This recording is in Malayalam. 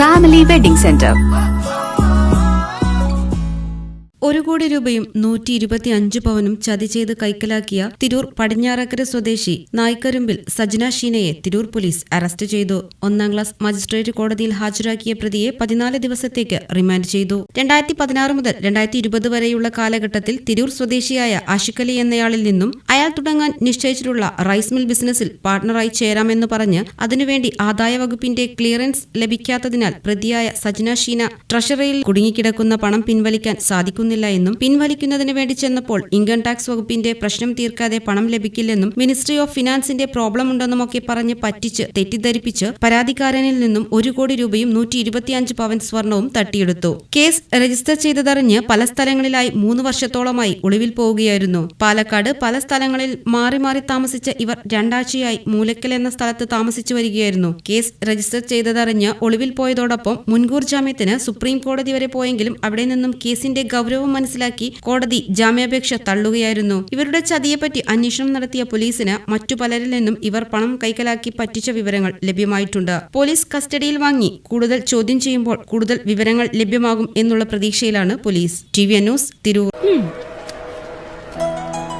ഫാമിലി വെഡിംഗ് സെന്റർ ഒരു കോടി രൂപയും നൂറ്റി ഇരുപത്തി അഞ്ച് പവനും ചതി ചെയ്ത് കൈക്കലാക്കിയ തിരൂർ പടിഞ്ഞാറക്കര സ്വദേശി നായ്ക്കരുമ്പിൽ സജന ഷീനയെ തിരൂർ പോലീസ് അറസ്റ്റ് ചെയ്തു. ഒന്നാം ക്ലാസ് മജിസ്ട്രേറ്റ് കോടതിയിൽ ഹാജരാക്കിയ പ്രതിയെ പതിനാല് ദിവസത്തേക്ക് റിമാൻഡ് ചെയ്തു. രണ്ടായിരത്തി പതിനാറ് മുതൽ രണ്ടായിരത്തി ഇരുപത് വരെയുള്ള കാലഘട്ടത്തിൽ തിരൂർ സ്വദേശിയായ ആഷിഖലി എന്നയാളിൽ നിന്നും അയാൾ തുടങ്ങാൻ നിശ്ചയിച്ചിട്ടുള്ള റൈസ് മിൽ ബിസിനസ്സിൽ പാർട്ണറായി ചേരാമെന്ന് പറഞ്ഞ് അതിനുവേണ്ടി ആദായ വകുപ്പിന്റെ ക്ലിയറൻസ് ലഭിക്കാത്തതിനാൽ പ്രതിയായ സജ്ന ഷീന ട്രഷറിയിൽ കുടുങ്ങിക്കിടക്കുന്ന പണം പിൻവലിക്കാൻ സാധിക്കുന്നില്ല എന്നും പിൻവലിക്കുന്നതിന് വേണ്ടി ചെന്നപ്പോൾ ഇൻകം ടാക്സ് വകുപ്പിന്റെ പ്രശ്നം തീർക്കാതെ പണം ലഭിക്കില്ലെന്നും മിനിസ്ട്രി ഓഫ് ഫിനാൻസിന്റെ പ്രോബ്ലം ഉണ്ടെന്നുമൊക്കെ പറഞ്ഞ് പറ്റിച്ച് തെറ്റിദ്ധരിപ്പിച്ച് പരാതിക്കാരനിൽ നിന്നും ഒരു കോടി രൂപയും നൂറ്റി ഇരുപത്തിയഞ്ച് പവൻ സ്വർണവും തട്ടിയെടുത്തു. കേസ് രജിസ്റ്റർ ചെയ്തതറിഞ്ഞ് പല സ്ഥലങ്ങളിലായി മൂന്ന് വർഷത്തോളമായി ഒളിവിൽ പോവുകയായിരുന്നു. പാലക്കാട് പല സ്ഥലങ്ങളിൽ മാറി മാറി താമസിച്ച ഇവർ രണ്ടാഴ്ചയായി മൂലക്കൽ എന്ന സ്ഥലത്ത് താമസിച്ചു വരികയായിരുന്നു. കേസ് രജിസ്റ്റർ ചെയ്തതറിഞ്ഞ് ഒളിവിൽ പോയതോടൊപ്പം മുൻകൂർ ജാമ്യത്തിന് സുപ്രീം കോടതി വരെ പോയെങ്കിലും അവിടെ നിന്നും കേസിന്റെ ഗൗരവം മനസ്സിലാക്കി കോടതി ജാമ്യാപേക്ഷ തള്ളുകയായിരുന്നു. ഇവരുടെ ചതിയെപ്പറ്റി അന്വേഷണം നടത്തിയ പോലീസിന് മറ്റു പലരിൽ നിന്നും ഇവർ പണം കൈക്കലാക്കി പറ്റിച്ച വിവരങ്ങൾ ലഭ്യമായിട്ടുണ്ട്. പോലീസ് കസ്റ്റഡിയിൽ വാങ്ങി കൂടുതൽ ചോദ്യം ചെയ്യുമ്പോൾ കൂടുതൽ വിവരങ്ങൾ ലഭ്യമാകും എന്നുള്ള പ്രതീക്ഷയിലാണ് police. T V news Tirur.